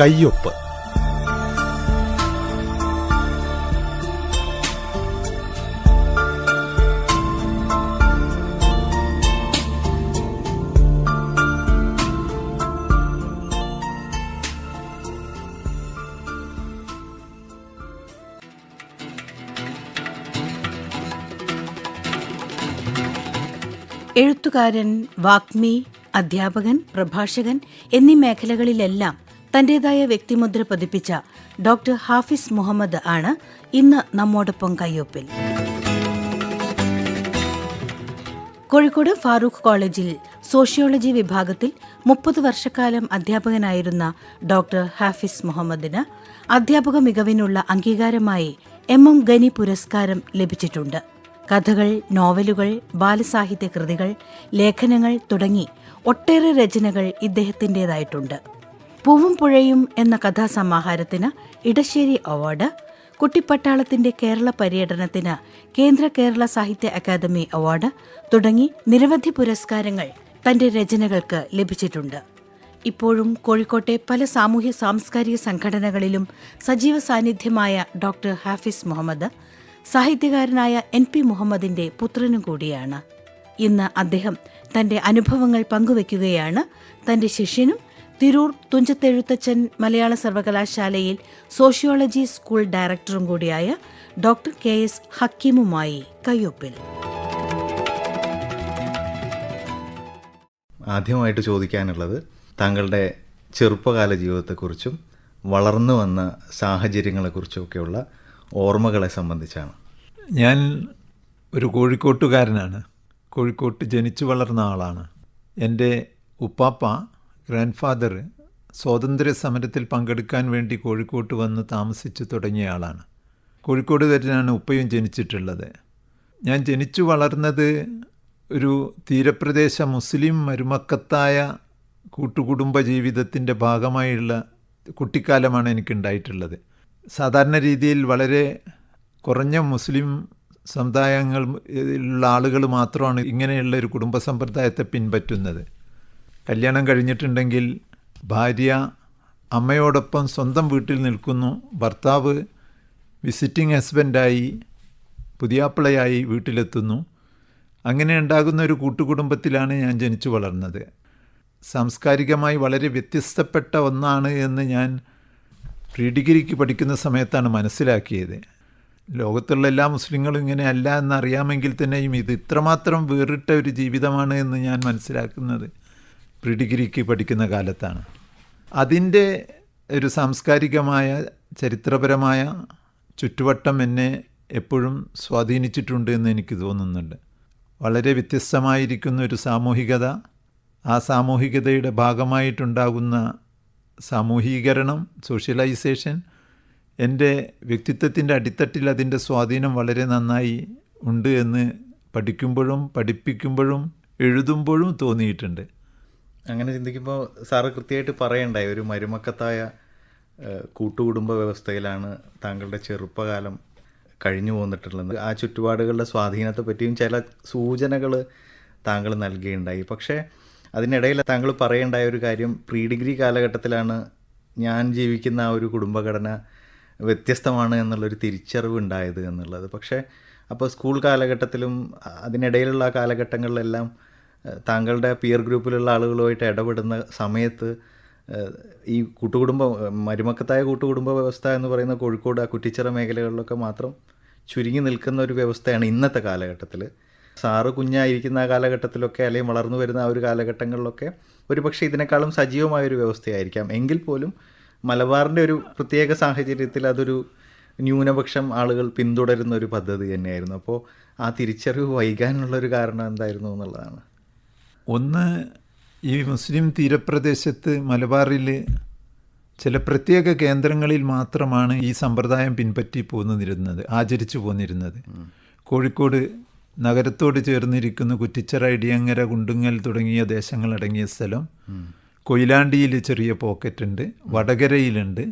കയ്യൊപ്പ്. എഴുത്തുകാരൻ വാഗ്മി അധ്യാപകൻ പ്രഭാഷകൻ എന്നീ മേഖലകളിലെല്ലാം തന്റേതായ വ്യക്തിമുദ്ര പതിപ്പിച്ച ഡോക്ടർ ഹാഫിസ് മുഹമ്മദ് ആണ് ഇന്ന് നമ്മോടൊപ്പം കയ്യൊപ്പിൽ. കോഴിക്കോട് ഫാറൂഖ് കോളേജിൽ സോഷ്യോളജി വിഭാഗത്തിൽ മുപ്പത് വർഷക്കാലം അധ്യാപകനായിരുന്ന ഡോക്ടർ ഹാഫിസ് മുഹമ്മദിന് അധ്യാപക മികവിനുള്ള അംഗീകാരമായി എം എം ഗനി പുരസ്കാരം ലഭിച്ചിട്ടുണ്ട്. കഥകൾ നോവലുകൾ ബാലസാഹിത്യ കൃതികൾ ലേഖനങ്ങൾ തുടങ്ങി ഒട്ടേറെ രചനകൾ ഇദ്ദേഹത്തിന്റെതായിട്ടുണ്ട് പൂവും പുഴയും എന്ന കഥാസമാഹാരത്തിന് ഇടശ്ശേരി അവാർഡ് കുട്ടിപ്പട്ടാളത്തിന്റെ കേരള പര്യടനത്തിന് കേന്ദ്ര കേരള സാഹിത്യ അക്കാദമി അവാർഡ് തുടങ്ങി നിരവധി പുരസ്കാരങ്ങൾ തന്റെ രചനകൾക്ക് ലഭിച്ചിട്ടുണ്ട്. ഇപ്പോഴും കോഴിക്കോട്ടെ പല സാമൂഹ്യ സാംസ്കാരിക സംഘടനകളിലും സജീവ സാന്നിധ്യമായ ഡോക്ടർ ഹാഫിസ് മുഹമ്മദ് സാഹിത്യകാരനായ എൻ പി മുഹമ്മദിന്റെ പുത്രനും കൂടിയാണ്. ഇന്ന് അദ്ദേഹം തന്റെ അനുഭവങ്ങൾ പങ്കുവയ്ക്കുകയാണ്. തന്റെ ശിഷ്യനും തിരൂർ തുഞ്ചത്തെഴുത്തച്ഛൻ മലയാള സർവകലാശാലയിൽ സോഷ്യോളജി സ്കൂൾ ഡയറക്ടറും കൂടിയായ ഡോക്ടർ കെ എസ് ഹക്കീമുമായി കയ്യൊപ്പിൽ. ആദ്യമായിട്ട് ചോദിക്കാനുള്ളത് താങ്കളുടെ ചെറുപ്പകാല ജീവിതത്തെക്കുറിച്ചും വളർന്നു വന്ന സാഹചര്യങ്ങളെക്കുറിച്ചുമൊക്കെയുള്ള ഓർമ്മകളെ സംബന്ധിച്ചാണ്. ഞാൻ ഒരു കോഴിക്കോട്ടുകാരനാണ്. കോഴിക്കോട്ട് ജനിച്ചു വളർന്ന ആളാണ്. എന്റെ ഉപ്പാപ്പ ഗ്രാൻഡ് ഫാദർ സ്വാതന്ത്ര്യ സമരത്തിൽ പങ്കെടുക്കാൻ വേണ്ടി കോഴിക്കോട്ട് വന്ന് താമസിച്ചു തുടങ്ങിയ ആളാണ്. കോഴിക്കോട് തന്നെയാണ് ഉപ്പയും ജനിച്ചിട്ടുള്ളത്. ഞാൻ ജനിച്ചു വളർന്നത് ഒരു തീരപ്രദേശ മുസ്ലിം മരുമക്കത്തായ കൂട്ടുകുടുംബ ജീവിതത്തിന്റെ ഭാഗമായുള്ള കുട്ടിക്കാലമാണ് എനിക്കുണ്ടായിട്ടുള്ളത്. സാധാരണ രീതിയിൽ വളരെ കുറഞ്ഞ മുസ്ലിം സമുദായങ്ങൾ ഉള്ള ആളുകൾ മാത്രമാണ് ഇങ്ങനെയുള്ള ഒരു കുടുംബ സമ്പ്രദായത്തെ പിൻപറ്റുന്നത്. കല്യാണം കഴിഞ്ഞിട്ടുണ്ടെങ്കിൽ ഭാര്യ അമ്മയോടൊപ്പം സ്വന്തം വീട്ടിൽ നിൽക്കുന്നു. ഭർത്താവ് വിസിറ്റിംഗ് ഹസ്ബൻഡായി പുതിയാപ്പിളയായി വീട്ടിലെത്തുന്നു. അങ്ങനെ ഉണ്ടാകുന്ന ഒരു കൂട്ടുകുടുംബത്തിലാണ് ഞാൻ ജനിച്ചു വളർന്നത്. സാംസ്കാരികമായി വളരെ വ്യത്യസ്തപ്പെട്ട ഒന്നാണ് എന്ന് ഞാൻ പ്രീ ഡിഗ്രിക്ക് പഠിക്കുന്ന സമയത്താണ് മനസ്സിലാക്കിയത്. ലോകത്തുള്ള എല്ലാ മുസ്ലിങ്ങളും ഇങ്ങനെ അല്ല എന്നറിയാമെങ്കിൽ തന്നെയും ഇത് ഇത്രമാത്രം വേറിട്ട ഒരു ജീവിതമാണ് എന്ന് ഞാൻ മനസ്സിലാക്കുന്നത്. പ്രീ ഡിഗ്രിക്ക് പഠിക്കുന്ന കാലത്താണ്. അതിന്റെ ഒരു സാംസ്കാരികമായ ചരിത്രപരമായ ചുറ്റുവട്ടം എന്നെ എപ്പോഴും സ്വാധീനിച്ചിട്ടുണ്ട് എന്ന് എനിക്ക് തോന്നുന്നുണ്ട്. വളരെ വ്യത്യസ്തമായിരിക്കുന്ന ഒരു സാമൂഹികത ആ സാമൂഹികതയുടെ ഭാഗമായിട്ടുണ്ടാകുന്ന സാമൂഹീകരണം സോഷ്യലൈസേഷൻ എന്റെ വ്യക്തിത്വത്തിന്റെ അടിത്തട്ടിൽ അതിന്റെ സ്വാധീനം വളരെ നന്നായി ഉണ്ട് എന്ന് പഠിക്കുമ്പോഴും പഠിപ്പിക്കുമ്പോഴും എഴുതുമ്പോഴും തോന്നിയിട്ടുണ്ട്. അങ്ങനെ ചിന്തിക്കുമ്പോൾ സാറ് കൃത്യമായിട്ട് പറയണ്ടായി. ഒരു മരുമക്കത്തായ കൂട്ടുകുടുംബ വ്യവസ്ഥയിലാണ് താങ്കളുടെ ചെറുപ്പകാലം കഴിഞ്ഞു പോന്നിട്ടുള്ളത്. ആ ചുറ്റുപാടുകളുടെ സ്വാധീനത്തെ പറ്റിയും ചില സൂചനകൾ താങ്കൾ നൽകുകയുണ്ടായി പക്ഷേ അതിനിടയിൽ താങ്കൾ പറയേണ്ടായ ഒരു കാര്യം പ്രീ ഡിഗ്രി കാലഘട്ടത്തിലാണ് ഞാൻ ജീവിക്കുന്ന ആ ഒരു കുടുംബഘടന വ്യത്യസ്തമാണ് എന്നുള്ളൊരു തിരിച്ചറിവ് ഉണ്ടായത് എന്നുള്ളത്. പക്ഷേ അപ്പോൾ സ്കൂൾ കാലഘട്ടത്തിലും അതിനിടയിലുള്ള കാലഘട്ടങ്ങളിലെല്ലാം താങ്കളുടെ പിയർ ഗ്രൂപ്പിലുള്ള ആളുകളുമായിട്ട് ഇടപെടുന്ന സമയത്ത് ഈ കൂട്ടുകുടുംബ മരുമക്കത്തായ കൂട്ടുകുടുംബ വ്യവസ്ഥ എന്ന് പറയുന്ന കോഴിക്കോട് ആ കുറ്റിച്ചിറ മേഖലകളിലൊക്കെ മാത്രം ചുരുങ്ങി നിൽക്കുന്ന ഒരു വ്യവസ്ഥയാണ് ഇന്നത്തെ കാലഘട്ടത്തിൽ സാറ് കുഞ്ഞായിരിക്കുന്ന ആ കാലഘട്ടത്തിലൊക്കെ അല്ലെങ്കിൽ വളർന്നു വരുന്ന ആ ഒരു കാലഘട്ടങ്ങളിലൊക്കെ ഒരുപക്ഷെ ഇതിനേക്കാളും സജീവമായ ഒരു വ്യവസ്ഥയായിരിക്കാം. എങ്കിൽ പോലും മലബാറിന്റെ ഒരു പ്രത്യേക സാഹചര്യത്തിൽ അതൊരു ന്യൂനപക്ഷം ആളുകൾ പിന്തുടരുന്ന ഒരു പദ്ധതി തന്നെയായിരുന്നു. അപ്പോൾ ആ തിരിച്ചറിവ് വൈകാനുള്ളൊരു കാരണം എന്തായിരുന്നു എന്നുള്ളതാണ്. ഒന്ന് ഈ മുസ്ലിം തീരപ്രദേശത്ത് മലബാറിൽ ചില പ്രത്യേക കേന്ദ്രങ്ങളിൽ മാത്രമാണ് ഈ സമ്പ്രദായം പിൻപറ്റി പോന്നിരുന്നത് ആചരിച്ചു പോന്നിരുന്നത്. കോഴിക്കോട് നഗരത്തോട് ചേർന്നിരിക്കുന്ന കുറ്റിച്ചറ ഇടിയങ്ങര കുണ്ടുങ്ങൽ തുടങ്ങിയ ദേശങ്ങളടങ്ങിയ സ്ഥലം. കൊയിലാണ്ടിയിൽ ചെറിയ പോക്കറ്റ് ഉണ്ട് വടകരയിലുണ്ട്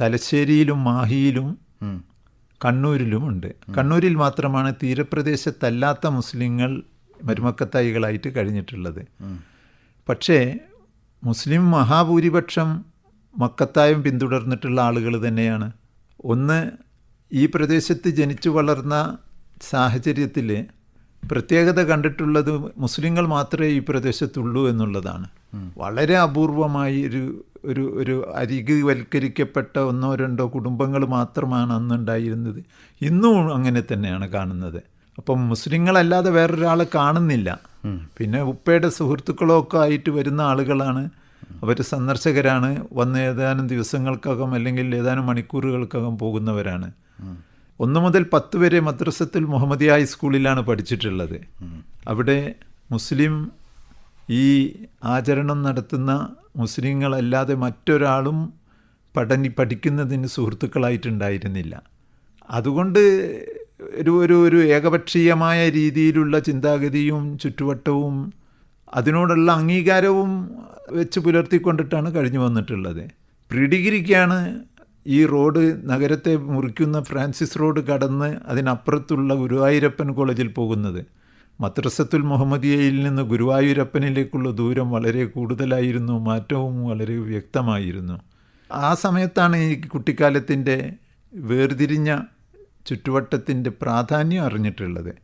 തലശ്ശേരിയിലും മാഹിയിലും കണ്ണൂരിലും ഉണ്ട്. കണ്ണൂരിൽ മാത്രമാണ് തീരപ്രദേശത്തല്ലാത്ത മുസ്ലിങ്ങൾ മരുമക്കത്തായികളായിട്ട് കഴിഞ്ഞിട്ടുള്ളത്. പക്ഷേ മുസ്ലിം മഹാഭൂരിപക്ഷം മക്കത്തായും പിന്തുടർന്നിട്ടുള്ള ആളുകൾ തന്നെയാണ്. ഒന്ന് ഈ പ്രദേശത്ത് ജനിച്ചു വളർന്ന സാഹചര്യത്തിൽ പ്രത്യേകത കണ്ടിട്ടുള്ളത് മുസ്ലിങ്ങൾ മാത്രമേ ഈ പ്രദേശത്തുള്ളൂ എന്നുള്ളതാണ്. വളരെ അപൂർവമായി ഒരു ഒരു ഒരു അരികുവൽക്കരിക്കപ്പെട്ട ഒന്നോ രണ്ടോ കുടുംബങ്ങൾ മാത്രമാണ് അന്നുണ്ടായിരുന്നത്. ഇന്നും അങ്ങനെ തന്നെയാണ് കാണുന്നത്. അപ്പം മുസ്ലിങ്ങളല്ലാതെ വേറൊരാൾ കാണുന്നില്ല. പിന്നെ ഉപ്പയുടെ സുഹൃത്തുക്കളൊക്കെ ആയിട്ട് വരുന്ന ആളുകളാണ്. അവർ സന്ദർശകരാണ്. വന്ന് ഏതാനും ദിവസങ്ങൾക്കകം അല്ലെങ്കിൽ ഏതാനും മണിക്കൂറുകൾക്കകം പോകുന്നവരാണ്. ഒന്ന് മുതൽ പത്ത് വരെ മദ്രസത്തിൽ മുഹമ്മദിയ ഹൈസ്കൂളിലാണ് പഠിച്ചിട്ടുള്ളത്. അവിടെ മുസ്ലിം ഈ ആചരണം നടത്തുന്ന മുസ്ലിങ്ങളല്ലാതെ മറ്റൊരാളും പഠനി പഠിക്കുന്നതിന് സുഹൃത്തുക്കളായിട്ടുണ്ടായിരുന്നില്ല. അതുകൊണ്ട് ഒരു ഒരു ഒരു ഏകപക്ഷീയമായ രീതിയിലുള്ള ചിന്താഗതിയും ചുറ്റുവട്ടവും അതിനോടുള്ള അംഗീകാരവും വെച്ച് പുലർത്തിക്കൊണ്ടിട്ടാണ് കഴിഞ്ഞു വന്നിട്ടുള്ളത്. പ്രീ ഡിഗ്രിക്കാണ് ഈ റോഡ് നഗരത്തെ മുറിക്കുന്ന ഫ്രാൻസിസ് റോഡ് കടന്ന് അതിനപ്പുറത്തുള്ള ഗുരുവായൂരപ്പൻ കോളേജിൽ പോകുന്നത്. മദ്രസത്തുൽ മുഹമ്മദിയയിൽ നിന്ന് ഗുരുവായൂരപ്പനിലേക്കുള്ള ദൂരം വളരെ കൂടുതലായിരുന്നു മാറ്റവും വളരെ വ്യക്തമായിരുന്നു. ആ സമയത്താണ് ഈ കുട്ടിക്കാലത്തിന്റെ വേർതിരിഞ്ഞ ചുറ്റുവട്ടത്തിന്റെ പ്രാധാന്യം അറിഞ്ഞിട്ടുള്ളത്.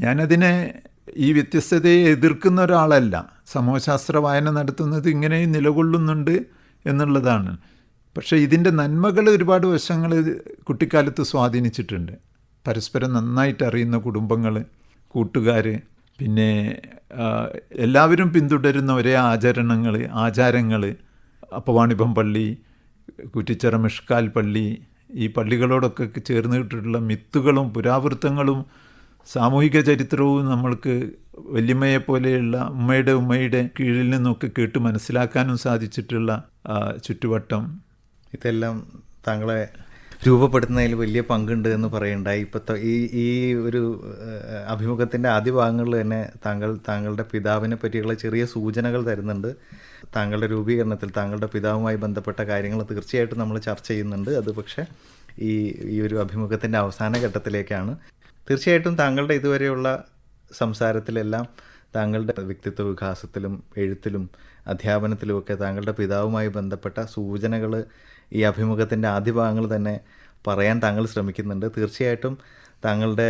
ഞാനതിനെ ഈ വ്യത്യസ്തതയെ എതിർക്കുന്ന ഒരാളല്ല. സമൂഹശാസ്ത്ര വായന നടത്തുന്നത് ഇങ്ങനെയും നിലകൊള്ളുന്നുണ്ട് എന്നുള്ളതാണ്. പക്ഷേ ഇതിന്റെ നന്മകൾ ഒരുപാട് വശങ്ങൾ കുട്ടിക്കാലത്ത് സ്വാധീനിച്ചിട്ടുണ്ട്. പരസ്പരം നന്നായിട്ട് അറിയുന്ന കുടുംബങ്ങൾ കൂട്ടുകാർ പിന്നെ എല്ലാവരും പിന്തുടരുന്ന ഒരേ ആചരണങ്ങൾ ആചാരങ്ങൾ അപ്പവാണിഭം പള്ളി കുറ്റിച്ചിറ മിഷ്കാൽ പള്ളി ഈ പള്ളികളോടൊക്കെ ചേർന്ന് കിട്ടിയിട്ടുള്ള മിത്തുകളും പുരാവൃത്തങ്ങളും സാമൂഹിക ചരിത്രവും നമ്മൾക്ക് വല്യമ്മയെ പോലെയുള്ള ഉമ്മയുടെ ഉമ്മയുടെ കീഴിൽ നിന്നൊക്കെ കേട്ട് മനസ്സിലാക്കാനും സാധിച്ചിട്ടുള്ള ചുറ്റുവട്ടം. ഇതെല്ലാം താങ്കളെ രൂപപ്പെടുത്തുന്നതിൽ വലിയ പങ്കുണ്ട് എന്ന് പറയുണ്ടായി. ഇപ്പോൾ ഈ ഈ ഒരു അഭിമുഖത്തിന്റെ ആദ്യ ഭാഗങ്ങളിൽ തന്നെ താങ്കൾ താങ്കളുടെ പിതാവിനെ പറ്റിയുള്ള ചെറിയ സൂചനകൾ തരുന്നുണ്ട്. താങ്കളുടെ രൂപീകരണത്തിൽ താങ്കളുടെ പിതാവുമായി ബന്ധപ്പെട്ട കാര്യങ്ങൾ തീർച്ചയായിട്ടും നമ്മൾ ചർച്ച ചെയ്യുന്നുണ്ട്. അത് പക്ഷേ ഈ ഈ ഒരു അഭിമുഖത്തിന്റെ അവസാന ഘട്ടത്തിലേക്കാണ്. തീർച്ചയായിട്ടും താങ്കളുടെ ഇതുവരെയുള്ള സംസാരത്തിലെല്ലാം താങ്കളുടെ വ്യക്തിത്വ വികാസത്തിലും എഴുത്തിലും അധ്യാപനത്തിലുമൊക്കെ താങ്കളുടെ പിതാവുമായി ബന്ധപ്പെട്ട സൂചനകൾ ഈ അഭിമുഖത്തിന്റെ ആദ്യ ഭാഗങ്ങൾ തന്നെ പറയാൻ താങ്കൾ ശ്രമിക്കുന്നുണ്ട്. തീർച്ചയായിട്ടും താങ്കളുടെ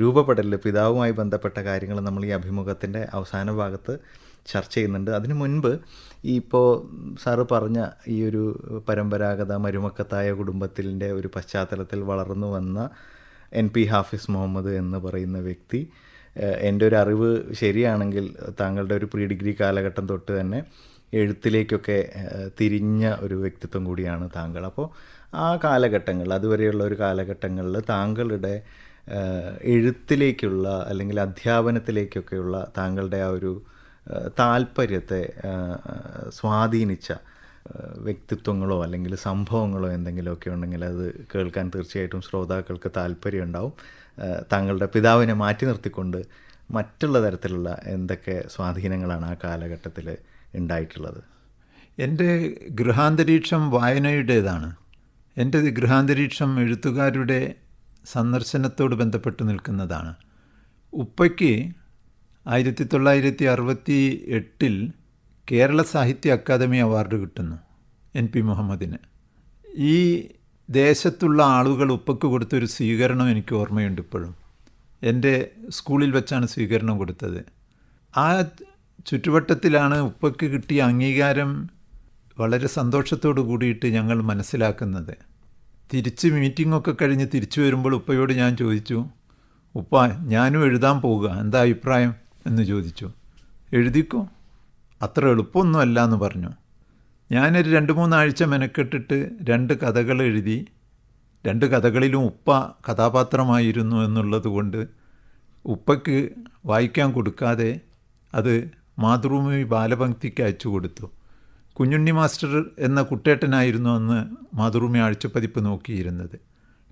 രൂപപ്പെടലിൽ പിതാവുമായി ബന്ധപ്പെട്ട കാര്യങ്ങൾ നമ്മൾ ഈ അഭിമുഖത്തിന്റെ അവസാന ഭാഗത്ത് ചർച്ച ചെയ്യുന്നുണ്ട്. അതിനു മുൻപ് ഈ ഇപ്പോൾ സാറ് പറഞ്ഞ ഈ ഒരു പരമ്പരാഗത മരുമക്കത്തായ കുടുംബത്തിന്റെ ഒരു പശ്ചാത്തലത്തിൽ വളർന്നു വന്ന എൻ പി ഹാഫിസ് മുഹമ്മദ് എന്ന് പറയുന്ന വ്യക്തി എന്റെ ഒരു അറിവ് ശരിയാണെങ്കിൽ താങ്കളുടെ ഒരു പ്രീ ഡിഗ്രി കാലഘട്ടം തൊട്ട് തന്നെ എഴുത്തിലേക്കൊക്കെ തിരിഞ്ഞ ഒരു വ്യക്തിത്വം കൂടിയാണ് താങ്കൾ. അപ്പോൾ ആ കാലഘട്ടങ്ങൾ അതുവരെയുള്ള ഒരു കാലഘട്ടങ്ങളിൽ താങ്കളുടെ എഴുത്തിലേക്കുള്ള അല്ലെങ്കിൽ അധ്യാപനത്തിലേക്കൊക്കെയുള്ള താങ്കളുടെ ആ ഒരു താല്പര്യത്തെ സ്വാധീനിച്ച വ്യക്തിത്വങ്ങളോ അല്ലെങ്കിൽ സംഭവങ്ങളോ എന്തെങ്കിലുമൊക്കെ ഉണ്ടെങ്കിൽ അത് കേൾക്കാൻ തീർച്ചയായിട്ടും ശ്രോതാക്കൾക്ക് താല്പര്യമുണ്ടാവും താങ്കളുടെ പിതാവിനെ മാറ്റി നിർത്തിക്കൊണ്ട് മറ്റുള്ള തരത്തിലുള്ള എന്തൊക്കെ സ്വാധീനങ്ങളാണ് ആ കാലഘട്ടത്തിൽ ഉണ്ടായിട്ടുള്ളത്? എന്റെ ഗൃഹാന്തരീക്ഷം വായനയുടേതാണ്. എന്റെ ഗൃഹാന്തരീക്ഷം എഴുത്തുകാരുടെ സന്ദർശനത്തോട് ബന്ധപ്പെട്ട് നിൽക്കുന്നതാണ്. ഉപ്പയ്ക്ക് ആയിരത്തി തൊള്ളായിരത്തി അറുപത്തി എട്ടിൽ കേരള സാഹിത്യ അക്കാദമി അവാർഡ് കിട്ടുന്നു എൻ പി മുഹമ്മദിന്. ഈ ദേശത്തുള്ള ആളുകൾ ഉപ്പയ്ക്ക് കൊടുത്തൊരു സ്വീകരണം എനിക്ക് ഓർമ്മയുണ്ട് ഇപ്പോഴും. എന്റെ സ്കൂളിൽ വെച്ചാണ് സ്വീകരണം കൊടുത്തത്. ആ ചുറ്റുവട്ടത്തിലാണ് ഉപ്പക്ക് കിട്ടിയ അംഗീകാരം വളരെ സന്തോഷത്തോടു കൂടിയിട്ട് ഞങ്ങൾ മനസ്സിലാക്കുന്നത്. തിരിച്ച് മീറ്റിങ്ങൊക്കെ കഴിഞ്ഞ് തിരിച്ചു വരുമ്പോൾ ഉപ്പയോട് ഞാൻ ചോദിച്ചു ഉപ്പ ഞാനും എഴുതാൻ പോവുക. എന്താ അഭിപ്രായം? എന്ന് ചോദിച്ചു. എഴുതിക്കോ? അത്ര എളുപ്പമൊന്നുമല്ല എന്ന് പറഞ്ഞു. ഞാനൊരു രണ്ട് മൂന്നാഴ്ച മെനക്കെട്ടിട്ട് രണ്ട് കഥകൾ എഴുതി രണ്ട് കഥകളിലും ഉപ്പ കഥാപാത്രമായിരുന്നു എന്നുള്ളത് കൊണ്ട് ഉപ്പയ്ക്ക് വായിക്കാൻ കൊടുക്കാതെ അത് മാതൃഭൂമി ബാലപംക്തിക്ക് അയച്ചു കൊടുത്തു. കുഞ്ഞുണ്ണി മാസ്റ്റർ എന്ന കുട്ടേട്ടനായിരുന്നു അന്ന് മാതൃഭൂമി ആഴ്ചപ്പതിപ്പ് നോക്കിയിരുന്നത്.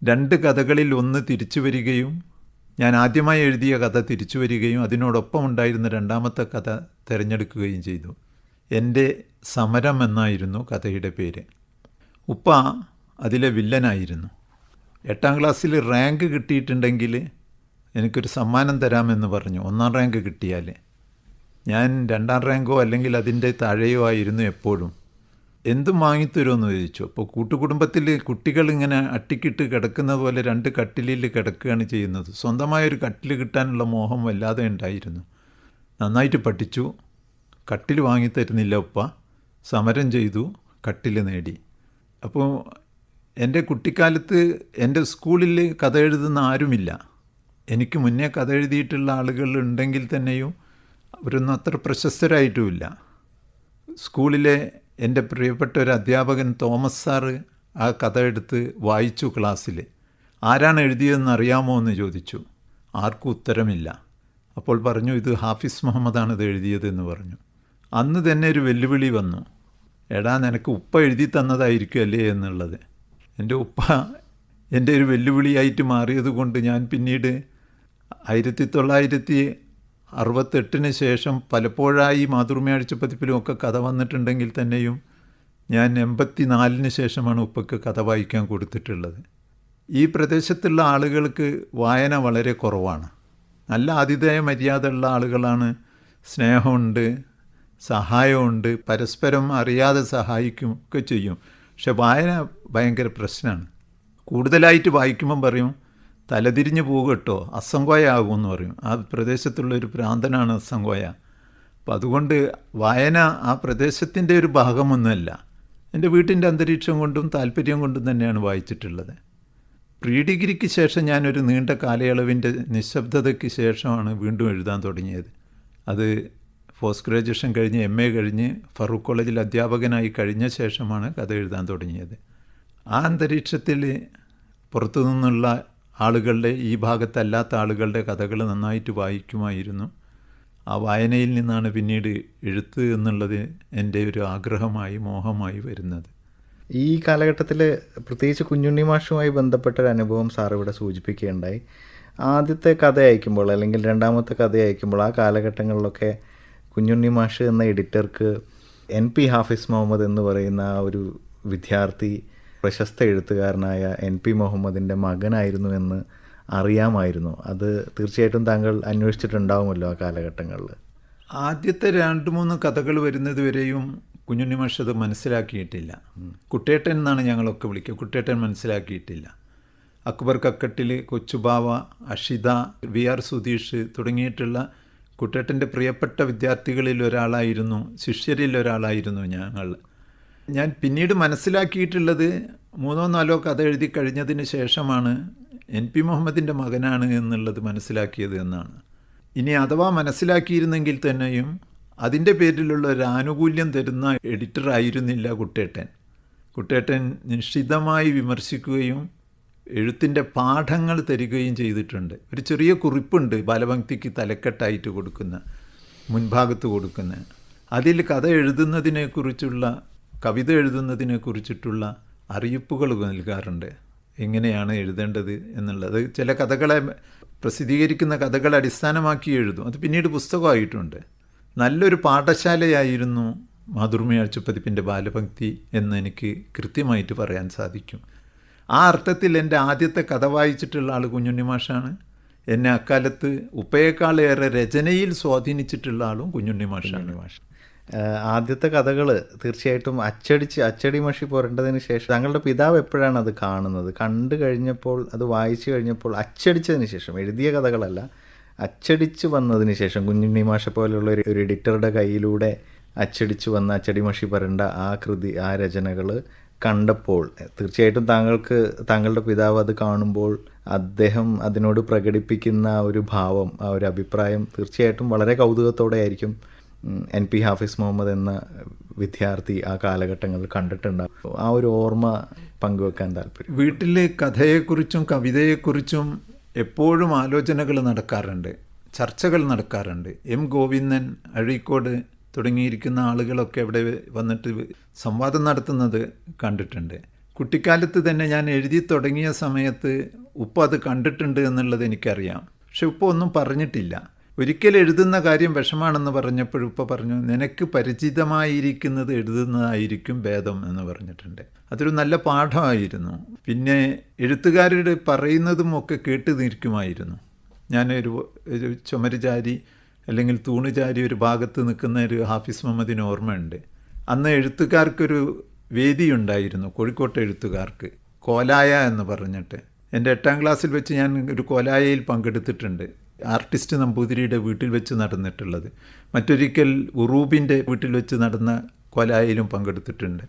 രണ്ട് കഥകളിൽ ഒന്ന് തിരിച്ചു വരികയും ഞാൻ ആദ്യമായി എഴുതിയ കഥ തിരിച്ചു വരികയും അതിനോടൊപ്പം ഉണ്ടായിരുന്ന രണ്ടാമത്തെ കഥ തിരഞ്ഞെടുക്കുകയും ചെയ്തു. എന്റെ സമരം എന്നായിരുന്നു കഥയുടെ പേര്. ഉപ്പ അതിലെ വില്ലനായിരുന്നു. എട്ടാം ക്ലാസ്സിൽ റാങ്ക് കിട്ടിയിട്ടുണ്ടെങ്കിൽ എനിക്കൊരു സമ്മാനം തരാമെന്ന് പറഞ്ഞു. ഒന്നാം റാങ്ക് കിട്ടിയാൽ. ഞാൻ രണ്ടാം റാങ്കോ അല്ലെങ്കിൽ അതിന്റെ താഴെയോ ആയിരുന്നു എപ്പോഴും. എന്തും വാങ്ങിത്തരുമെന്ന് ചോദിച്ചു. അപ്പോൾ കൂട്ടുകുടുംബത്തിൽ കുട്ടികൾ ഇങ്ങനെ അട്ടിക്കിട്ട് കിടക്കുന്ന പോലെ രണ്ട് കട്ടിലിൽ കിടക്കുകയാണ് ചെയ്യുന്നത്. സ്വന്തമായൊരു കട്ടിൽ കിട്ടാനുള്ള മോഹം വല്ലാതെ ഉണ്ടായിരുന്നു. നന്നായിട്ട് പഠിച്ചു. കട്ടിൽ വാങ്ങിത്തരുന്നില്ല ഉപ്പ. സമരം ചെയ്തു. കട്ടിൽ നേടി. അപ്പോൾ എന്റെ കുട്ടിക്കാലത്ത് എന്റെ സ്കൂളിൽ കഥ എഴുതുന്ന ആരുമില്ല. എനിക്ക് മുന്നേ കഥ എഴുതിയിട്ടുള്ള ആളുകൾ ഉണ്ടെങ്കിൽ തന്നെയും അവരൊന്നും അത്ര പ്രശസ്തരായിട്ടുമില്ല. സ്കൂളിലെ എന്റെ പ്രിയപ്പെട്ട ഒരു അധ്യാപകൻ തോമസ് സാറ് ആ കഥ എടുത്ത് വായിച്ചു ക്ലാസ്സിൽ. ആരാണ് എഴുതിയതെന്ന് അറിയാമോ എന്ന് ചോദിച്ചു. ആർക്കും ഉത്തരമില്ല. അപ്പോൾ പറഞ്ഞു ഇത് ഹാഫിസ് മുഹമ്മദാണ് ഇത് എഴുതിയതെന്ന് പറഞ്ഞു. അന്ന് തന്നെ ഒരു വെല്ലുവിളി വന്നു. എടാ നിനക്ക് ഉപ്പ എഴുതി തന്നതായിരിക്കും അല്ലേ എന്നുള്ളത്. എന്റെ ഉപ്പ എന്റെ ഒരു വെല്ലുവിളിയായിട്ട് മാറിയത് കൊണ്ട് ഞാൻ പിന്നീട് ആയിരത്തി തൊള്ളായിരത്തി അറുപത്തെട്ടിന് ശേഷം പലപ്പോഴായി മാതൃമയാഴ്ച പതിപ്പിലുമൊക്കെ കഥ വന്നിട്ടുണ്ടെങ്കിൽ തന്നെയും ഞാൻ എൺപത്തി നാലിന് ശേഷമാണ് ഉപ്പയ്ക്ക് കഥ വായിക്കാൻ കൊടുത്തിട്ടുള്ളത്. ഈ പ്രദേശത്തുള്ള ആളുകൾക്ക് വായന വളരെ കുറവാണ്. നല്ല ആതിഥേയ മര്യാദ ഉള്ള ആളുകളാണ്. സ്നേഹമുണ്ട് സഹായമുണ്ട് പരസ്പരം അറിയാതെ സഹായിക്കും ഒക്കെ ചെയ്യും. പക്ഷെ വായന ഭയങ്കര പ്രശ്നമാണ്. കൂടുതലായിട്ട് വായിക്കുമ്പം പറയും തലതിരിഞ്ഞ് പോകും കേട്ടോ. അസംഗോയ ആകുമെന്ന് പറയും. ആ പ്രദേശത്തുള്ള ഒരു പ്രാന്തനാണ് അസംഗോയ. അപ്പം അതുകൊണ്ട് വായന ആ പ്രദേശത്തിന്റെ ഒരു ഭാഗമൊന്നുമല്ല. എന്റെ വീട്ടിന്റെ അന്തരീക്ഷം കൊണ്ടും താല്പര്യം കൊണ്ടും തന്നെയാണ് വായിച്ചിട്ടുള്ളത്. പ്രീ ഡിഗ്രിക്ക് ശേഷം ഞാനൊരു നീണ്ട കാലയളവിന്റെ നിശബ്ദതയ്ക്ക് ശേഷമാണ് വീണ്ടും എഴുതാൻ തുടങ്ങിയത്. അത് പോസ്റ്റ് ഗ്രാജുവേഷൻ കഴിഞ്ഞ് എം എ കഴിഞ്ഞ് ഫറൂഖ് കോളേജിൽ അധ്യാപകനായി കഴിഞ്ഞ ശേഷമാണ് കഥ എഴുതാൻ തുടങ്ങിയത്. ആ അന്തരീക്ഷത്തിൽ പുറത്തു നിന്നുള്ള ആളുകളുടെ ഈ ഭാഗത്തല്ലാത്ത ആളുകളുടെ കഥകൾ നന്നായിട്ട് വായിക്കുമായിരുന്നു. ആ വായനയിൽ നിന്നാണ് പിന്നീട് എഴുത്ത് എന്നുള്ളത് എന്റെ ഒരു ആഗ്രഹമായി മോഹമായി വരുന്നത്. ഈ കാലഘട്ടത്തിൽ പ്രത്യേകിച്ച് കുഞ്ഞുണ്ണി മാഷുമായി ബന്ധപ്പെട്ട ഒരു അനുഭവം സാർ ഇവിടെ സൂചിപ്പിക്കുകയുണ്ടായി. ആദ്യത്തെ കഥ അയക്കുമ്പോൾ അല്ലെങ്കിൽ രണ്ടാമത്തെ കഥ അയക്കുമ്പോൾ ആ കാലഘട്ടങ്ങളിലൊക്കെ കുഞ്ഞുണ്ണി മാഷ് എന്ന എഡിറ്റർക്ക് എൻ പി ഹാഫിസ് മുഹമ്മദ് എന്ന് പറയുന്ന ആ ഒരു വിദ്യാർത്ഥി പ്രശസ്ത എഴുത്തുകാരനായ എൻ പി മുഹമ്മദിന്റെ മകനായിരുന്നു എന്ന് അറിയാമായിരുന്നു. അത് തീർച്ചയായിട്ടും താങ്കൾ അന്വേഷിച്ചിട്ടുണ്ടാവുമല്ലോ ആ കാലഘട്ടങ്ങളിൽ. ആദ്യത്തെ രണ്ട് മൂന്ന് കഥകൾ വരുന്നത് വരെയും കുഞ്ഞുണ്ണി മാഷ് അത് മനസ്സിലാക്കിയിട്ടില്ല കുട്ടേട്ടൻ എന്നാണ് ഞങ്ങളൊക്കെ വിളിക്കുക. കുട്ടേട്ടൻ മനസ്സിലാക്കിയിട്ടില്ല. അക്ബർ കക്കട്ടിൽ കൊച്ചുബാവ അഷിത വി ആർ സുധീഷ് തുടങ്ങിയിട്ടുള്ള കുട്ടേട്ടന്റെ പ്രിയപ്പെട്ട വിദ്യാർത്ഥികളിൽ ഒരാളായിരുന്നു ശിഷ്യരിൽ ഒരാളായിരുന്നു ഞങ്ങൾ. ഞാൻ പിന്നീട് മനസ്സിലാക്കിയിട്ടുള്ളത് മൂന്നോ നാലോ കഥ എഴുതി കഴിഞ്ഞതിന് ശേഷമാണ് എൻ പി മുഹമ്മദിന്റെ മകനാണ് എന്നുള്ളത് മനസ്സിലാക്കിയത് എന്നാണ്. ഇനി അഥവാ മനസ്സിലാക്കിയിരുന്നെങ്കിൽ തന്നെയും അതിന്റെ പേരിലുള്ള ഒരു ആനുകൂല്യം തരുന്ന എഡിറ്റർ ആയിരുന്നില്ല കുട്ടേട്ടൻ. കുട്ടേട്ടൻ നിശ്ചിതമായി വിമർശിക്കുകയും എഴുത്തിന്റെ പാഠങ്ങൾ തരികയും ചെയ്തിട്ടുണ്ട്. ഒരു ചെറിയ കുറിപ്പുണ്ട് ബാലഭക്തിക്ക് തലക്കെട്ടായിട്ട് കൊടുക്കുന്ന മുൻഭാഗത്ത് കൊടുക്കുന്ന. അതിൽ കഥ എഴുതുന്നതിനെക്കുറിച്ചുള്ള കവിത എഴുതുന്നതിനെ കുറിച്ചിട്ടുള്ള അറിയിപ്പുകൾ നൽകാറുണ്ട്. എങ്ങനെയാണ് എഴുതേണ്ടത് എന്നുള്ളത്. ചില കഥകളെ പ്രസിദ്ധീകരിക്കുന്ന കഥകളെ അടിസ്ഥാനമാക്കി എഴുതും. അത് പിന്നീട് പുസ്തകമായിട്ടുണ്ട്. നല്ലൊരു പാഠശാലയായിരുന്നു മാതൃമയാഴ്ചപ്പതിപ്പിന്റെ ബാലഭക്തി എന്ന് എനിക്ക് കൃത്യമായിട്ട് പറയാൻ സാധിക്കും. ആ അർത്ഥത്തിൽ എന്റെ ആദ്യത്തെ കഥ വായിച്ചിട്ടുള്ള ആൾ കുഞ്ഞുണ്ണി മാഷാണ്. എന്നെ അക്കാലത്ത് ഉപ്പയേക്കാളേറെ രചനയിൽ സ്വാധീനിച്ചിട്ടുള്ള ആളും കുഞ്ഞുണ്ണി മാഷാണ്. മാഷ്. ആദ്യത്തെ കഥകൾ തീർച്ചയായിട്ടും അച്ചടിച്ച് അച്ചടി മഷി പുരണ്ടതിന് ശേഷം തങ്ങളുടെ പിതാവ് എപ്പോഴാണ് അത് കാണുന്നത്? കണ്ടു കഴിഞ്ഞപ്പോൾ അത് വായിച്ചു കഴിഞ്ഞപ്പോൾ അച്ചടിച്ചതിന് ശേഷം എഴുതിയ കഥകളല്ല അച്ചടിച്ച് വന്നതിന് ശേഷം കുഞ്ഞുണ്ണി മാഷ പോലെയുള്ള ഒരു എഡിറ്ററുടെ കയ്യിലൂടെ അച്ചടിച്ച് വന്ന അച്ചടി മഷി പുരണ്ട ആ കൃതി ആ രചനകൾ കണ്ടപ്പോൾ തീർച്ചയായിട്ടും താങ്കൾക്ക് താങ്കളുടെ പിതാവ് അത് കാണുമ്പോൾ അദ്ദേഹം അതിനോട് പ്രകടിപ്പിക്കുന്ന ഒരു ഭാവം ആ ഒരു അഭിപ്രായം തീർച്ചയായിട്ടും വളരെ കൗതുകത്തോടെ ആയിരിക്കും എൻ പി ഹാഫിസ് മുഹമ്മദ് എന്ന വിദ്യാർത്ഥി ആ കാലഘട്ടങ്ങളിൽ കണ്ടിട്ടുണ്ട് ആ ഒരു ഓർമ്മ പങ്കുവെക്കാൻ താല്പര്യം. വീട്ടിലെ കഥയെക്കുറിച്ചും കവിതയെക്കുറിച്ചും എപ്പോഴും ആലോചനകൾ നടക്കാറുണ്ട് ചർച്ചകൾ നടക്കാറുണ്ട്. എം ഗോവിന്ദൻ അഴീക്കോട് തുടങ്ങിയിരിക്കുന്ന ആളുകളൊക്കെ ഇവിടെ വന്നിട്ട് സംവാദം നടത്തുന്നത് കണ്ടിട്ടുണ്ട്. കുട്ടിക്കാലത്ത് തന്നെ ഞാൻ എഴുതി തുടങ്ങിയ സമയത്ത് ഉപ്പ അത് കണ്ടിട്ടുണ്ട് എന്നുള്ളത് എനിക്കറിയാം. പക്ഷെ ഉപ്പ ഒന്നും പറഞ്ഞിട്ടില്ല. ഒരിക്കൽ എഴുതുന്ന കാര്യം വിഷമാണെന്ന് പറഞ്ഞപ്പോൾ ഉപ്പ പറഞ്ഞു നിനക്ക് പരിചിതമായിരിക്കുന്നത് എഴുതുന്നതായിരിക്കും ഭേദം എന്ന് പറഞ്ഞിട്ടുണ്ട്. അതൊരു നല്ല പാഠമായിരുന്നു. പിന്നെ എഴുത്തുകാരുടെ പറയുന്നതും ഒക്കെ കേട്ട് നിൽക്കുമായിരുന്നു. ഞാനൊരു ഒരു ചുമരുചാരി അല്ലെങ്കിൽ തൂണുചാരി ഒരു ഭാഗത്ത് നിൽക്കുന്ന ഒരു ഹാഫിസ് മുഹമ്മദിന് ഓർമ്മയുണ്ട്. അന്ന് എഴുത്തുകാർക്കൊരു വേദിയുണ്ടായിരുന്നു കോഴിക്കോട്ടെ എഴുത്തുകാർക്ക് കോലായ എന്ന് പറഞ്ഞിട്ട്. എന്റെ എട്ടാം ക്ലാസ്സിൽ വെച്ച് ഞാൻ ഒരു കോലായയിൽ പങ്കെടുത്തിട്ടുണ്ട്. ആർട്ടിസ്റ്റ് നമ്പൂതിരിയുടെ വീട്ടിൽ വെച്ച് നടന്നിട്ടുള്ളത്. മറ്റൊരിക്കൽ ഉറൂബിന്റെ വീട്ടിൽ വെച്ച് നടന്ന കോലായയിലും പങ്കെടുത്തിട്ടുണ്ട്.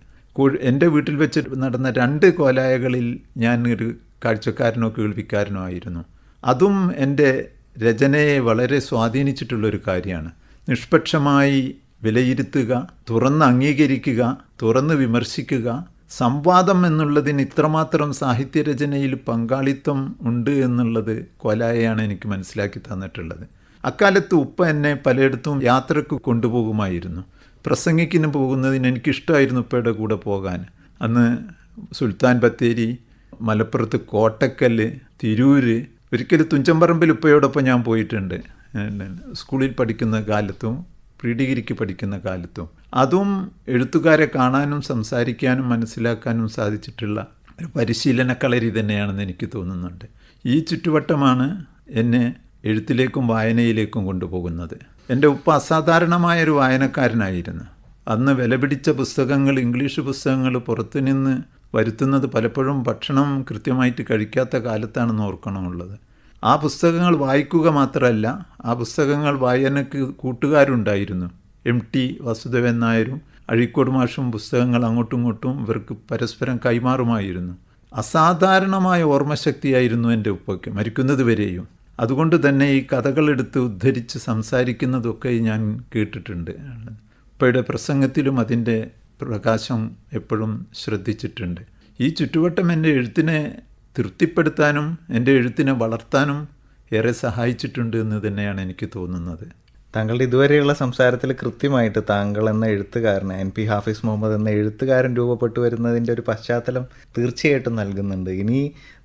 എന്റെ വീട്ടിൽ വെച്ച് നടന്ന രണ്ട് കോലായകളിൽ ഞാൻ ഒരു കാഴ്ചക്കാരനോ കേൾവിക്കാരനോ ആയിരുന്നു. അതും എന്റെ രചനയെ വളരെ സ്വാധീനിച്ചിട്ടുള്ളൊരു കാര്യമാണ്. നിഷ്പക്ഷമായി വിലയിരുത്തുക തുറന്ന് അംഗീകരിക്കുക തുറന്ന് വിമർശിക്കുക സംവാദം എന്നുള്ളതിന് ഇത്രമാത്രം സാഹിത്യരചനയിൽ പങ്കാളിത്തം ഉണ്ട് എന്നുള്ളത് കൊലായാണ് എനിക്ക് മനസ്സിലാക്കി തന്നിട്ടുള്ളത്. അക്കാലത്ത് ഉപ്പ എന്നെ പലയിടത്തും യാത്രയ്ക്ക് കൊണ്ടുപോകുമായിരുന്നു. പ്രസംഗിക്കിന് പോകുന്നതിന് എനിക്കിഷ്ടമായിരുന്നു ഉപ്പയുടെ കൂടെ പോകാൻ. അന്ന് സുൽത്താൻ ബത്തേരി മലപ്പുറത്ത് കോട്ടക്കൽ തിരൂര് ഒരിക്കൽ തുഞ്ചമ്പറമ്പിൽ ഉപ്പയോടൊപ്പം ഞാൻ പോയിട്ടുണ്ട്. സ്കൂളിൽ പഠിക്കുന്ന കാലത്തും പ്രീ ഡിഗ്രിക്ക് പഠിക്കുന്ന കാലത്തും അതും എഴുത്തുകാരെ കാണാനും സംസാരിക്കാനും മനസ്സിലാക്കാനും സാധിച്ചിട്ടുള്ള ഒരു പരിശീലന കളരി തന്നെയാണെന്ന് എനിക്ക് തോന്നുന്നുണ്ട്. ഈ ചുറ്റുവട്ടമാണ് എന്നെ എഴുത്തിലേക്കും വായനയിലേക്കും കൊണ്ടുപോകുന്നത്. എന്റെ ഉപ്പ അസാധാരണമായ ഒരു വായനക്കാരനായിരുന്നു. അന്ന് വിലപിടിച്ച പുസ്തകങ്ങൾ ഇംഗ്ലീഷ് പുസ്തകങ്ങൾ പുറത്തുനിന്ന് വരുത്തുന്നത് പലപ്പോഴും ഭക്ഷണം കൃത്യമായിട്ട് കഴിക്കാത്ത കാലത്താണെന്ന് ഓർക്കണമുള്ളത്. ആ പുസ്തകങ്ങൾ വായിക്കുക മാത്രമല്ല ആ പുസ്തകങ്ങൾ വായനക്ക് കൂട്ടുകാരുണ്ടായിരുന്നു. എം ടി വാസുദേവൻ നായരും അഴീക്കോട് മാഷും പുസ്തകങ്ങൾ അങ്ങോട്ടും ഇങ്ങോട്ടും ഇവർക്ക് പരസ്പരം കൈമാറുമായിരുന്നു. അസാധാരണമായ ഓർമ്മശക്തിയായിരുന്നു എന്റെ ഉപ്പയ്ക്ക് മരിക്കുന്നത് വരെയും. അതുകൊണ്ട് തന്നെ ഈ കഥകളെടുത്ത് ഉദ്ധരിച്ച് സംസാരിക്കുന്നതൊക്കെ ഞാൻ കേട്ടിട്ടുണ്ട്. ഉപ്പയുടെ പ്രസംഗത്തിലും അതിന്റെ പ്രകാശം എപ്പോഴും ശ്രദ്ധിച്ചിട്ടുണ്ട്. ഈ ചുറ്റുവട്ടം എന്റെ എഴുത്തിനെ തൃപ്തിപ്പെടുത്താനും എന്റെ എഴുത്തിനെ വളർത്താനും ഏറെ സഹായിച്ചിട്ടുണ്ട് എന്ന് തന്നെയാണ് എനിക്ക് തോന്നുന്നത്. താങ്കളുടെ ഇതുവരെയുള്ള സംസാരത്തിൽ കൃത്യമായിട്ട് താങ്കൾ എന്ന എഴുത്തുകാരൻ എൻ പി ഹാഫിസ് മുഹമ്മദ് എന്ന എഴുത്തുകാരൻ രൂപപ്പെട്ടു വരുന്നതിന്റെ ഒരു പശ്ചാത്തലം തീർച്ചയായിട്ടും നൽകുന്നുണ്ട്. ഇനി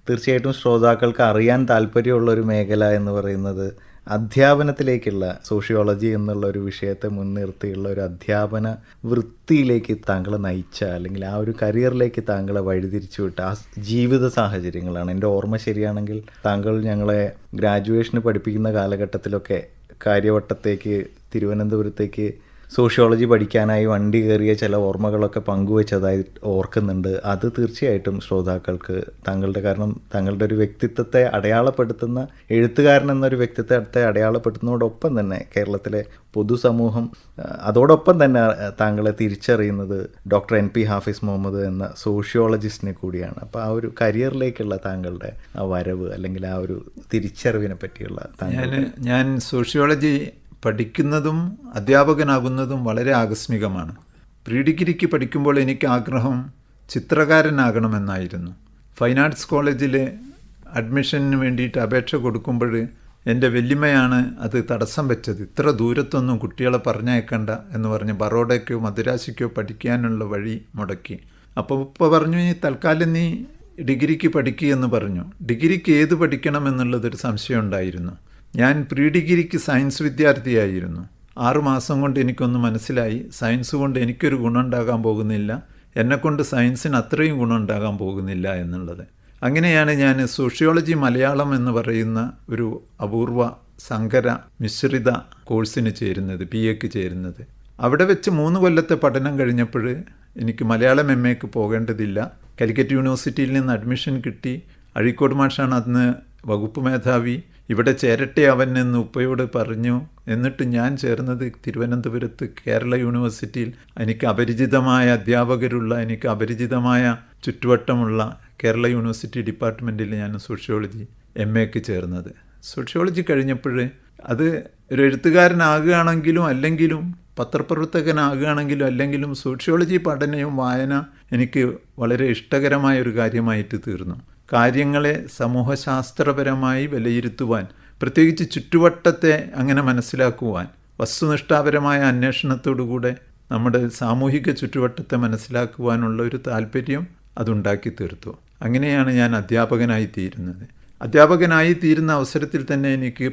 തീർച്ചയായിട്ടും ശ്രോതാക്കൾക്ക് അറിയാൻ താല്പര്യമുള്ള ഒരു മേഖല എന്ന് പറയുന്നത് അധ്യാപനത്തിലേക്കുള്ള സോഷ്യോളജി എന്നുള്ള ഒരു വിഷയത്തെ മുൻനിർത്തിയുള്ള ഒരു അധ്യാപന വൃത്തിയിലേക്ക് താങ്കളെ നയിച്ച അല്ലെങ്കിൽ ആ ഒരു കരിയറിലേക്ക് താങ്കളെ വഴിതിരിച്ചു വിട്ട ആ ജീവിത സാഹചര്യങ്ങളാണ്. എന്റെ ഓർമ്മ ശരിയാണെങ്കിൽ താങ്കൾ ഞങ്ങളെ ഗ്രാജുവേഷന് പഠിപ്പിക്കുന്ന കാലഘട്ടത്തിലൊക്കെ കാര്യവട്ടത്തേക്ക് തിരുവനന്തപുരത്തേക്ക് സോഷ്യോളജി പഠിക്കാനായി വണ്ടി കയറിയ ചില ഓർമ്മകളൊക്കെ പങ്കുവെച്ചതായി ഓർക്കുന്നുണ്ട്. അത് തീർച്ചയായിട്ടും ശ്രോതാക്കൾക്ക് താങ്കളുടെ കാരണം താങ്കളുടെ ഒരു വ്യക്തിത്വത്തെ അടയാളപ്പെടുത്തുന്ന എഴുത്തുകാരൻ എന്നൊരു വ്യക്തിത്വത്തെ അടയാളപ്പെടുത്തുന്നതോടൊപ്പം തന്നെ കേരളത്തിലെ പൊതുസമൂഹം അതോടൊപ്പം തന്നെ താങ്കളെ തിരിച്ചറിയുന്നത് doctor N P Hafiz Muhammad എന്ന സോഷ്യോളജിസ്റ്റിനെ കൂടിയാണ്. അപ്പോൾ ആ ഒരു കരിയറിലേക്കുള്ള താങ്കളുടെ ആ വരവ് അല്ലെങ്കിൽ ആ ഒരു തിരിച്ചറിവിനെ പറ്റിയുള്ള ഞാൻ സോഷ്യോളജി പഠിക്കുന്നതും അധ്യാപകനാകുന്നതും വളരെ ആകസ്മികമാണ്. പ്രീ ഡിഗ്രിക്ക് പഠിക്കുമ്പോൾ എനിക്ക് ആഗ്രഹം ചിത്രകാരനാകണമെന്നായിരുന്നു. ഫൈൻ ആർട്സ് കോളേജിൽ അഡ്മിഷന് വേണ്ടിയിട്ട് അപേക്ഷ കൊടുക്കുമ്പോൾ എന്റെ വല്യമ്മയാണ് അത് തടസ്സം വെച്ചത്. ഇത്ര ദൂരത്തൊന്നും കുട്ടികളെ പറഞ്ഞയക്കണ്ട എന്ന് പറഞ്ഞ് ബറോഡയ്ക്കോ മദുരാശിക്കോ പഠിക്കാനുള്ള വഴി മുടക്കി. അപ്പോൾ ഇപ്പോൾ പറഞ്ഞു നീ തൽക്കാലം നീ ഡിഗ്രിക്ക് പഠിക്കുക എന്ന് പറഞ്ഞു. ഡിഗ്രിക്ക് ഏത് പഠിക്കണം എന്നുള്ളതൊരു സംശയം ഉണ്ടായിരുന്നു. ഞാൻ പ്രീ ഡിഗ്രിക്ക് സയൻസ് വിദ്യാർത്ഥിയായിരുന്നു. ആറുമാസം കൊണ്ട് എനിക്കൊന്ന് മനസ്സിലായി. സയൻസ് കൊണ്ട് എനിക്കൊരു ഗുണമുണ്ടാകാൻ പോകുന്നില്ല. എന്നെക്കൊണ്ട് സയൻസിന് അത്രയും ഗുണമുണ്ടാകാൻ പോകുന്നില്ല എന്നുള്ളത്. അങ്ങനെയാണ് ഞാൻ സോഷ്യോളജി മലയാളം എന്ന് പറയുന്ന ഒരു അപൂർവ സങ്കര മിശ്രിത കോഴ്സിന് ചേരുന്നത് പി എക്ക് ചേരുന്നത്. അവിടെ വെച്ച് മൂന്ന് കൊല്ലത്തെ പഠനം കഴിഞ്ഞപ്പോൾ എനിക്ക് മലയാളം എം എക്ക് പോകേണ്ടതില്ല. കാലിക്കറ്റ് യൂണിവേഴ്സിറ്റിയിൽ നിന്ന് അഡ്മിഷൻ കിട്ടി. അഴീക്കോട് മാഷാണ് അന്ന് വകുപ്പ് മേധാവി. ഇവിടെ ചേരട്ടെ അവൻ എന്ന് ഉപ്പയോട് പറഞ്ഞു. എന്നിട്ട് ഞാൻ ചേർന്നത് തിരുവനന്തപുരത്ത് കേരള യൂണിവേഴ്സിറ്റിയിൽ എനിക്ക് അപരിചിതമായ അധ്യാപകരുള്ള എനിക്ക് അപരിചിതമായ ചുറ്റുവട്ടമുള്ള കേരള യൂണിവേഴ്സിറ്റി ഡിപ്പാർട്ട്മെന്റിൽ ഞാൻ സോഷ്യോളജി എം എക്ക് ചേർന്നത്. സോഷ്യോളജി കഴിഞ്ഞപ്പോൾ അത് ഒരു എഴുത്തുകാരനാകുകയാണെങ്കിലും അല്ലെങ്കിലും പത്രപ്രവർത്തകനാകുകയാണെങ്കിലും അല്ലെങ്കിലും സോഷ്യോളജി പഠനവും വായന എനിക്ക് വളരെ ഇഷ്ടകരമായ ഒരു കാര്യമായിട്ട് തീർന്നു. കാര്യങ്ങളെ സമൂഹശാസ്ത്രപരമായി വിലയിരുത്തുവാൻ പ്രത്യേകിച്ച് ചുറ്റുവട്ടത്തെ അങ്ങനെ മനസ്സിലാക്കുവാൻ വസ്തുനിഷ്ഠാപരമായ അന്വേഷണത്തോടുകൂടെ നമ്മുടെ സാമൂഹിക ചുറ്റുവട്ടത്തെ മനസ്സിലാക്കുവാനുള്ള ഒരു താല്പര്യം അതുണ്ടാക്കി തീർത്തു അങ്ങനെയാണ് ഞാൻ അധ്യാപകനായി തീരുന്നത് അധ്യാപകനായി തീരുന്ന അവസരത്തിൽ തന്നെ എനിക്ക്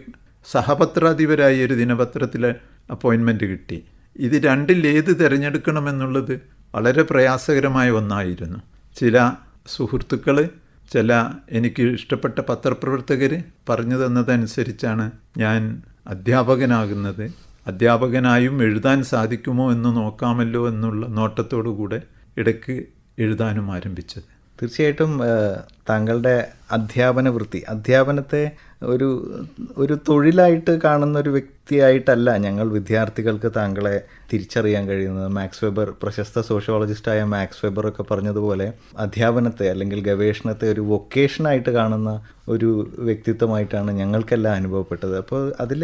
സഹപത്രാധിപരായി ഒരു ദിനപത്രത്തിൽ അപ്പോയിൻമെന്റ് കിട്ടി. ഇത് രണ്ടിൽ ഏത് തിരഞ്ഞെടുക്കണമെന്നുള്ളത് വളരെ പ്രയാസകരമായ ഒന്നായിരുന്നു. ചില സുഹൃത്തുക്കൾ ചില എനിക്ക് ഇഷ്ടപ്പെട്ട പത്രപ്രവർത്തകർ പറഞ്ഞു തന്നതനുസരിച്ചാണ് ഞാൻ അധ്യാപകനാകുന്നത്. അധ്യാപകനായും എഴുതാൻ സാധിക്കുമോ എന്ന് നോക്കാമല്ലോ എന്നുള്ള നോട്ടത്തോടു കൂടെ ഇടയ്ക്ക് എഴുതാനും ആരംഭിച്ചത്. തീർച്ചയായിട്ടും താങ്കളുടെ അധ്യാപന വൃത്തി അധ്യാപനത്തെ ഒരു ഒരു തൊഴിലായിട്ട് കാണുന്ന ഒരു വ്യക്തിയായിട്ടല്ല ഞങ്ങൾ വിദ്യാർത്ഥികൾക്ക് താങ്കളെ തിരിച്ചറിയാൻ കഴിയുന്നത്. മാക്സ് വെബർ പ്രശസ്ത സോഷ്യോളജിസ്റ്റായ മാക്സ് വെബർ ഒക്കെ പറഞ്ഞതുപോലെ അധ്യാപനത്തെ അല്ലെങ്കിൽ ഗവേഷണത്തെ ഒരു വൊക്കേഷനായിട്ട് കാണുന്ന ഒരു വ്യക്തിത്വമായിട്ടാണ് ഞങ്ങൾക്കെല്ലാം അനുഭവപ്പെട്ടത്. അപ്പോൾ അതിൽ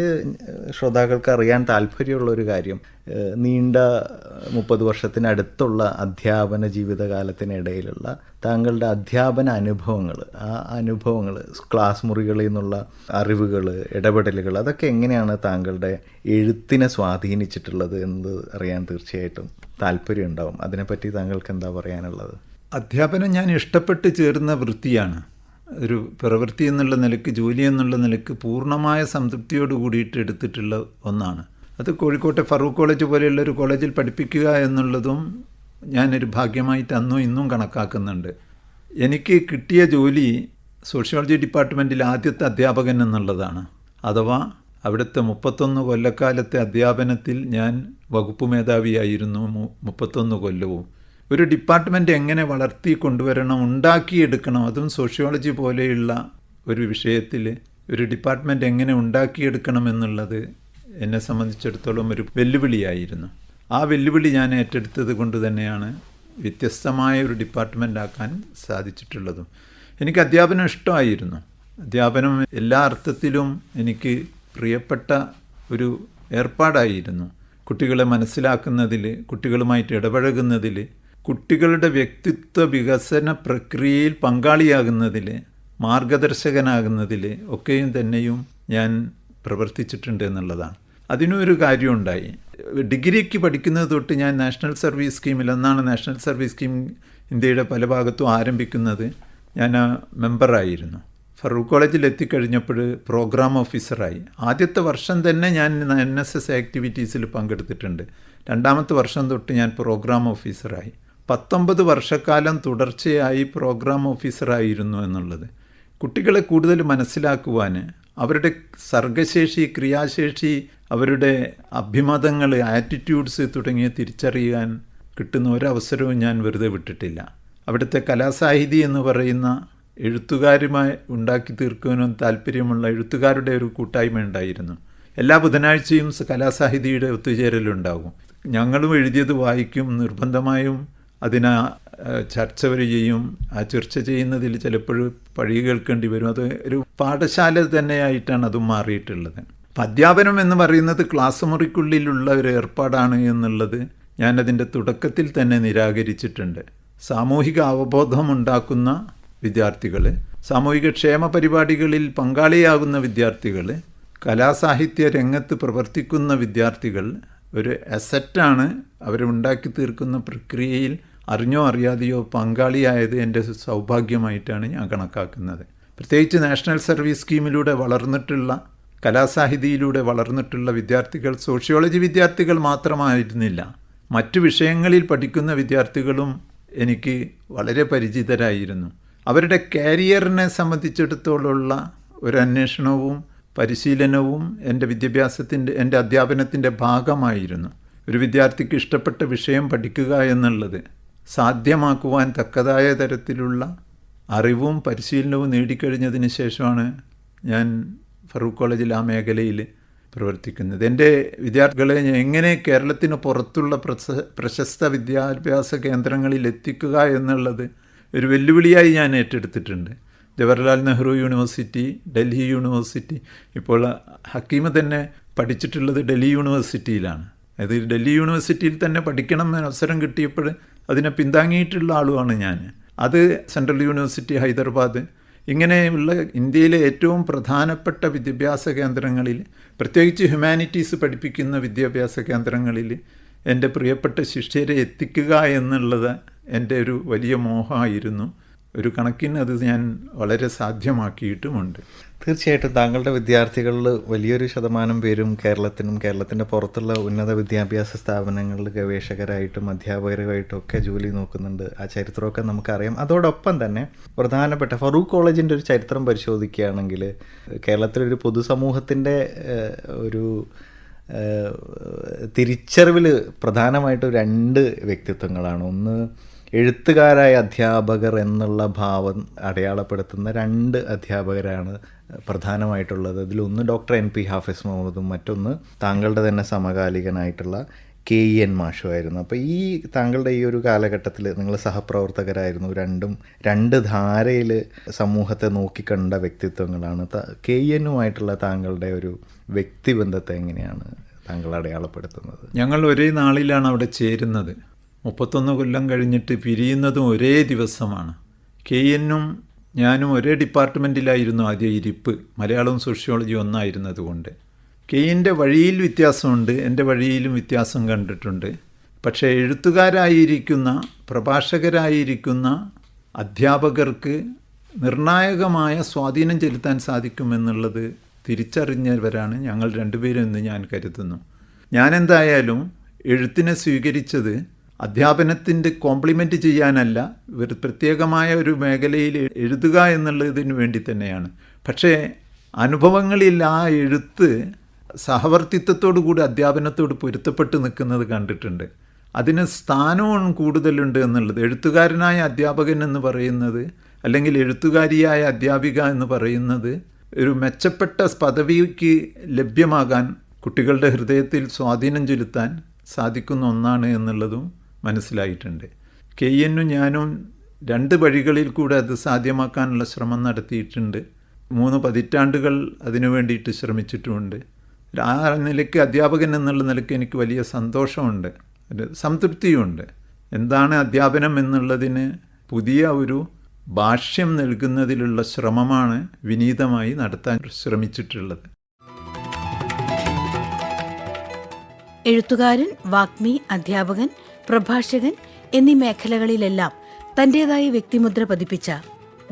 ശ്രോതാക്കൾക്ക് അറിയാൻ താല്പര്യമുള്ള ഒരു കാര്യം നീണ്ട മുപ്പത് വർഷത്തിനടുത്തുള്ള അധ്യാപന ജീവിതകാലത്തിനിടയിലുള്ള താങ്കളുടെ അധ്യാപന അനുഭവങ്ങൾ ആ അനുഭവങ്ങൾ ക്ലാസ് മുറികളിൽ നിന്നുള്ള അറിവുകൾ ഇടപെടലുകൾ അതൊക്കെ എങ്ങനെയാണ് താങ്കളുടെ എഴുത്തിനെ സ്വാധീനിച്ചിട്ടുള്ളത് എന്ന് അറിയാൻ തീർച്ചയായിട്ടും താല്പര്യം ഉണ്ടാവും. അതിനെപ്പറ്റി താങ്കൾക്ക് എന്താ പറയാനുള്ളത്? അധ്യാപനം ഞാൻ ഇഷ്ടപ്പെട്ട് ചേർന്ന വൃത്തിയാണ്. ഒരു പ്രവൃത്തി എന്നുള്ള നിലയ്ക്ക് ജോലി എന്നുള്ള നിലയ്ക്ക് പൂർണമായ സംതൃപ്തിയോട് കൂടിയിട്ട് എടുത്തിട്ടുള്ള ഒന്നാണ്. അത് കോഴിക്കോട്ടെ ഫറൂഖ് കോളേജ് പോലെയുള്ള ഒരു കോളേജിൽ പഠിപ്പിക്കുക എന്നുള്ളതും ഞാനൊരു ഭാഗ്യമായിട്ട് അന്നും ഇന്നും കണക്കാക്കുന്നുണ്ട്. എനിക്ക് കിട്ടിയ ജോലി സോഷ്യോളജി ഡിപ്പാർട്ട്മെന്റിൽ ആദ്യത്തെ അധ്യാപകൻ എന്നുള്ളതാണ്. അഥവാ അവിടുത്തെ മുപ്പത്തൊന്ന് കൊല്ലക്കാലത്തെ അധ്യാപനത്തിൽ ഞാൻ വകുപ്പ് മേധാവിയായിരുന്നു മുപ്പത്തൊന്ന് കൊല്ലവും. ഒരു ഡിപ്പാർട്ട്മെന്റ് എങ്ങനെ വളർത്തി കൊണ്ടുവരണം ഉണ്ടാക്കിയെടുക്കണം അതും സോഷ്യോളജി പോലെയുള്ള ഒരു വിഷയത്തിൽ ഒരു ഡിപ്പാർട്ട്മെന്റ് എങ്ങനെ ഉണ്ടാക്കിയെടുക്കണം എന്നുള്ളത് എന്നെ സംബന്ധിച്ചിടത്തോളം ഒരു വെല്ലുവിളിയായിരുന്നു. ആ വെല്ലുവിളി ഞാൻ ഏറ്റെടുത്തത് കൊണ്ട് തന്നെയാണ് വ്യത്യസ്തമായ ഒരു ഡിപ്പാർട്ട്മെന്റ് ആക്കാൻ സാധിച്ചിട്ടുള്ളതും. എനിക്ക് അധ്യാപനം ഇഷ്ടമായിരുന്നു. അധ്യാപനം എല്ലാ അർത്ഥത്തിലും എനിക്ക് പ്രിയപ്പെട്ട ഒരു ഏർപ്പാടായിരുന്നു. കുട്ടികളെ മനസ്സിലാക്കുന്നതിൽ കുട്ടികളുമായിട്ട് ഇടപഴകുന്നതിൽ കുട്ടികളുടെ വ്യക്തിത്വ വികസന പ്രക്രിയയിൽ പങ്കാളിയാകുന്നതിൽ മാർഗദർശകനാകുന്നതിൽ ഒക്കെയും തന്നെയും ഞാൻ പ്രവർത്തിച്ചിട്ടുണ്ട് എന്നുള്ളതാണ്. അതിനൊരു കാര്യമുണ്ടായി. ഡിഗ്രിക്ക് പഠിക്കുന്നത് തൊട്ട് ഞാൻ നാഷണൽ സർവീസ് സ്കീമിൽ എന്നാണ് നാഷണൽ സർവീസ് സ്കീം ഇന്ത്യയുടെ പല ഭാഗത്തും ആരംഭിക്കുന്നത് ഞാൻ മെമ്പറായിരുന്നു. ഫറൂഖ് കോളേജിൽ എത്തിക്കഴിഞ്ഞപ്പോൾ പ്രോഗ്രാം ഓഫീസറായി. ആദ്യത്തെ വർഷം തന്നെ ഞാൻ എൻ എസ് എസ് ആക്ടിവിറ്റീസിൽ പങ്കെടുത്തിട്ടുണ്ട്. രണ്ടാമത്തെ വർഷം തൊട്ട് ഞാൻ പ്രോഗ്രാം ഓഫീസറായി. പത്തൊമ്പത് വർഷക്കാലം തുടർച്ചയായി പ്രോഗ്രാം ഓഫീസറായിരുന്നു എന്നുള്ളത്. കുട്ടികളെ കൂടുതൽ മനസ്സിലാക്കുവാൻ അവരുടെ സർഗശേഷി ക്രിയാശേഷി അവരുടെ അഭിമതങ്ങൾ ആറ്റിറ്റ്യൂഡ്സ് തുടങ്ങിയ തിരിച്ചറിയാൻ കിട്ടുന്ന ഒരവസരവും ഞാൻ വെറുതെ വിട്ടിട്ടില്ല. അവിടുത്തെ കലാസാഹിതി എന്ന് പറയുന്ന എഴുത്തുകാരുമായി ഉണ്ടാക്കി തീർക്കുവാനും താല്പര്യമുള്ള എഴുത്തുകാരുടെ ഒരു കൂട്ടായ്മ ഉണ്ടായിരുന്നു. എല്ലാ ബുധനാഴ്ചയും കലാസാഹിതിയുടെ ഒത്തുചേരലുണ്ടാകും. ഞങ്ങളും എഴുതിയത് വായിക്കും നിർബന്ധമായും അതിനെ ചർച്ച വരെ ചെയ്യും ആ ചർച്ച ചെയ്യുന്നതിൽ ചിലപ്പോഴും പഴി കേൾക്കേണ്ടി വരും. അത് ഒരു പാഠശാല തന്നെയായിട്ടാണ് അതും മാറിയിട്ടുള്ളത്. അപ്പം അധ്യാപനം എന്ന് പറയുന്നത് ക്ലാസ് മുറിക്കുള്ളിലുള്ള ഒരു ഏർപ്പാടാണ് എന്നുള്ളത് ഞാനതിന്റെ തുടക്കത്തിൽ തന്നെ നിരാകരിച്ചിട്ടുണ്ട്. സാമൂഹിക അവബോധം ഉണ്ടാക്കുന്ന വിദ്യാർത്ഥികൾ സാമൂഹിക ക്ഷേമ പരിപാടികളിൽ പങ്കാളിയാകുന്ന വിദ്യാർത്ഥികൾ കലാസാഹിത്യ രംഗത്ത് പ്രവർത്തിക്കുന്ന വിദ്യാർത്ഥികൾ ഒരു അസറ്റാണ് അവരുണ്ടാക്കി തീർക്കുന്ന പ്രക്രിയയിൽ അറിഞ്ഞോ അറിയാതെയോ പങ്കാളിയായത് എന്റെ സൗഭാഗ്യമായിട്ടാണ് ഞാൻ കണക്കാക്കുന്നത്. പ്രത്യേകിച്ച് നാഷണൽ സർവീസ് സ്കീമിലൂടെ വളർന്നിട്ടുള്ള കലാസാഹിതിയിലൂടെ വളർന്നിട്ടുള്ള വിദ്യാർത്ഥികൾ സോഷ്യോളജി വിദ്യാർത്ഥികൾ മാത്രമായിരുന്നില്ല. മറ്റു വിഷയങ്ങളിൽ പഠിക്കുന്ന വിദ്യാർത്ഥികളും എനിക്ക് വളരെ പരിചിതരായിരുന്നു. അവരുടെ കാരിയറിനെ സംബന്ധിച്ചിടത്തോളമുള്ള ഒരു അന്വേഷണവും പരിശീലനവും എന്റെ വിദ്യാഭ്യാസത്തിന്റെ എന്റെ അധ്യാപനത്തിന്റെ ഭാഗമായിരുന്നു. ഒരു വിദ്യാർത്ഥിക്ക് ഇഷ്ടപ്പെട്ട വിഷയം പഠിക്കുക എന്നുള്ളത്. സാധ്യമാക്കുവാൻ തക്കതായ തരത്തിലുള്ള അറിവും പരിശീലനവും നേടിക്കഴിഞ്ഞതിന് ശേഷമാണ് ഞാൻ ഫറൂഖ് കോളേജിൽ ആ മേഖലയിൽ പ്രവർത്തിക്കുന്നത്. എന്റെ വിദ്യാർത്ഥികളെ ഞാൻ എങ്ങനെ കേരളത്തിന് പുറത്തുള്ള പ്രശ പ്രശസ്ത വിദ്യാഭ്യാസ കേന്ദ്രങ്ങളിൽ എത്തിക്കുക എന്നുള്ളത് ഒരു വെല്ലുവിളിയായി ഞാൻ ഏറ്റെടുത്തിട്ടുണ്ട്. ജവഹർലാൽ നെഹ്റു യൂണിവേഴ്സിറ്റി ഡൽഹി യൂണിവേഴ്സിറ്റി ഇപ്പോൾ ഹക്കീമ തന്നെ പഠിച്ചിട്ടുള്ളത് ഡൽഹി യൂണിവേഴ്സിറ്റിയിലാണ്. അതായത് ഡൽഹി യൂണിവേഴ്സിറ്റിയിൽ തന്നെ പഠിക്കണം എന്ന അവസരം കിട്ടിയപ്പോൾ അതിനെ പിന്താങ്ങിയിട്ടുള്ള ആളുമാണ് ഞാൻ. അത് സെൻട്രൽ യൂണിവേഴ്സിറ്റി ഹൈദരാബാദ്. ഇങ്ങനെയുള്ള ഇന്ത്യയിലെ ഏറ്റവും പ്രധാനപ്പെട്ട വിദ്യാഭ്യാസ കേന്ദ്രങ്ങളിൽ പ്രത്യേകിച്ച് ഹ്യൂമാനിറ്റീസ് പഠിപ്പിക്കുന്ന വിദ്യാഭ്യാസ കേന്ദ്രങ്ങളിൽ എന്റെ പ്രിയപ്പെട്ട ശിഷ്യരെ എത്തിക്കുക എന്നുള്ളത് എന്റെ ഒരു വലിയ മോഹമായിരുന്നു. ഒരു കണക്കിന് അത് ഞാൻ വളരെ സാധ്യമാക്കിയിട്ടുമുണ്ട്. തീർച്ചയായിട്ടും താങ്കളുടെ വിദ്യാർത്ഥികളിൽ വലിയൊരു ശതമാനം പേരും കേരളത്തിനും കേരളത്തിന്റെ പുറത്തുള്ള ഉന്നത വിദ്യാഭ്യാസ സ്ഥാപനങ്ങളിൽ ഗവേഷകരായിട്ടും അധ്യാപകരുമായിട്ടും ഒക്കെ ജോലി നോക്കുന്നുണ്ട്. ആ ചരിത്രമൊക്കെ നമുക്കറിയാം. അതോടൊപ്പം തന്നെ പ്രധാനപ്പെട്ട ഫറൂഖ് കോളേജിന്റെ ഒരു ചരിത്രം പരിശോധിക്കുകയാണെങ്കിൽ കേരളത്തിലൊരു പൊതുസമൂഹത്തിന്റെ ഒരു തിരിച്ചറിവിൽ പ്രധാനമായിട്ടും രണ്ട് വ്യക്തിത്വങ്ങളാണ്. ഒന്ന് എഴുത്തുകാരായ അധ്യാപകർ എന്നുള്ള ഭാവം അടയാളപ്പെടുത്തുന്ന രണ്ട് അധ്യാപകരാണ് പ്രധാനമായിട്ടുള്ളത്. അതിലൊന്ന് ഡോക്ടർ എൻ പി ഹാഫിസ് മുഹമ്മദും മറ്റൊന്ന് താങ്കളുടെ തന്നെ സമകാലികനായിട്ടുള്ള കെ ഇ എൻ മാഷുമായിരുന്നു അപ്പോൾ ഈ താങ്കളുടെ ഈ ഒരു കാലഘട്ടത്തിൽ നിങ്ങൾ സഹപ്രവർത്തകരായിരുന്നു. രണ്ടും രണ്ട് ധാരയിൽ സമൂഹത്തെ നോക്കിക്കണ്ട വ്യക്തിത്വങ്ങളാണ്. കെ ഇ എന്നുമായിട്ടുള്ള താങ്കളുടെ ഒരു വ്യക്തിബന്ധത്തെ എങ്ങനെയാണ് താങ്കൾ അടയാളപ്പെടുത്തുന്നത്? ഞങ്ങൾ ഒരേ നാളിലാണ് അവിടെ ചേരുന്നത്. മുപ്പത്തൊന്ന് കൊല്ലം കഴിഞ്ഞിട്ട് പിരിയുന്നതും ഒരേ ദിവസമാണ്. കെ എന്നും ഞാനും ഒരേ ഡിപ്പാർട്ട്മെന്റിലായിരുന്നു ആദ്യ ഇരിപ്പ് മലയാളവും സോഷ്യോളജിയും ഒന്നായിരുന്നതുകൊണ്ട് കെ എന്റെ വഴിയിൽ വ്യത്യാസമുണ്ട് എന്റെ വഴിയിലും വ്യത്യാസം കണ്ടിട്ടുണ്ട്. പക്ഷേ എഴുത്തുകാരായിരിക്കുന്ന പ്രഭാഷകരായിരിക്കുന്ന അധ്യാപകർക്ക് നിർണായകമായ സ്വാധീനം ചെലുത്താൻ സാധിക്കുമെന്നുള്ളത് തിരിച്ചറിഞ്ഞവരാണ് ഞങ്ങൾ രണ്ടുപേരും എന്ന് ഞാൻ കരുതുന്നു. ഞാനെന്തായാലും എഴുത്തിനെ സ്വീകരിച്ചത് അധ്യാപനത്തിന്റെ കോംപ്ലിമെന്റ് ചെയ്യാനല്ല ഒരു പ്രത്യേകമായ ഒരു മേഖലയിൽ എഴുതുക എന്നുള്ളതിന് വേണ്ടി തന്നെയാണ്. പക്ഷേ അനുഭവങ്ങളിൽ ആ എഴുത്ത് സഹവർത്തിത്വത്തോടു കൂടി അധ്യാപനത്തോട് പൊരുത്തപ്പെട്ട് നിൽക്കുന്നത് കണ്ടിട്ടുണ്ട്. അതിന് സ്ഥാനവും കൂടുതലുണ്ട് എന്നുള്ളത് എഴുത്തുകാരനായ അധ്യാപകൻ എന്ന് പറയുന്നത് അല്ലെങ്കിൽ എഴുത്തുകാരിയായ അധ്യാപിക എന്ന് പറയുന്നത് ഒരു മെച്ചപ്പെട്ട പദവിക്ക് ലഭ്യമാകാൻ കുട്ടികളുടെ ഹൃദയത്തിൽ സ്വാധീനം ചെലുത്താൻ സാധിക്കുന്ന ഒന്നാണ് എന്നുള്ളതും മനസ്സിലായിട്ടുണ്ട്. കെ എന്നും ഞാനും രണ്ട് വഴികളിൽ കൂടെ അത് സാധ്യമാക്കാനുള്ള ശ്രമം നടത്തിയിട്ടുണ്ട്. മൂന്ന് പതിറ്റാണ്ടുകൾ അതിനു വേണ്ടിയിട്ട് ശ്രമിച്ചിട്ടുമുണ്ട്. ആ നിലയ്ക്ക് അധ്യാപകൻ എന്നുള്ള നിലയ്ക്ക് എനിക്ക് വലിയ സന്തോഷമുണ്ട്. ഒരു സംതൃപ്തിയുമുണ്ട് എന്താണ് അധ്യാപനം എന്നുള്ളതിന് പുതിയ ഒരു ഭാഷ്യം നൽകുന്നതിലുള്ള ശ്രമമാണ് വിനീതമായി നടത്താൻ ശ്രമിച്ചിട്ടുള്ളത്. എഴുത്തുകാരൻ വാഗ്മി അധ്യാപകൻ പ്രഭാഷകൻ എന്നീ മേഖലകളിലെല്ലാം തന്റേതായ വ്യക്തിമുദ്ര പതിപ്പിച്ച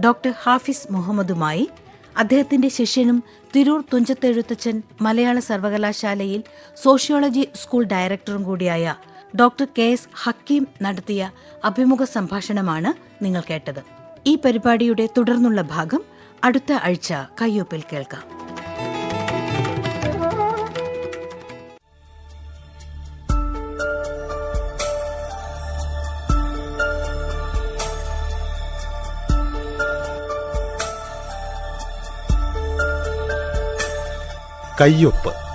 ഡോക്ടർ ഹാഫിസ് മുഹമ്മദുമായി അദ്ദേഹത്തിന്റെ ശിഷ്യനും തിരൂർ തുഞ്ചത്തെഴുത്തച്ഛൻ മലയാള സർവകലാശാലയിൽ സോഷ്യോളജി സ്കൂൾ ഡയറക്ടറും കൂടിയായ ഡോക്ടർ കെ എസ് ഹക്കീം നടത്തിയ അഭിമുഖ സംഭാഷണമാണ് നിങ്ങൾ കേട്ടത്. ഈ പരിപാടിയുടെ തുടർന്നുള്ള ഭാഗം അടുത്ത ആഴ്ച കയ്യൊപ്പിൽ കേൾക്കാം. കയ്യൊപ്പ്.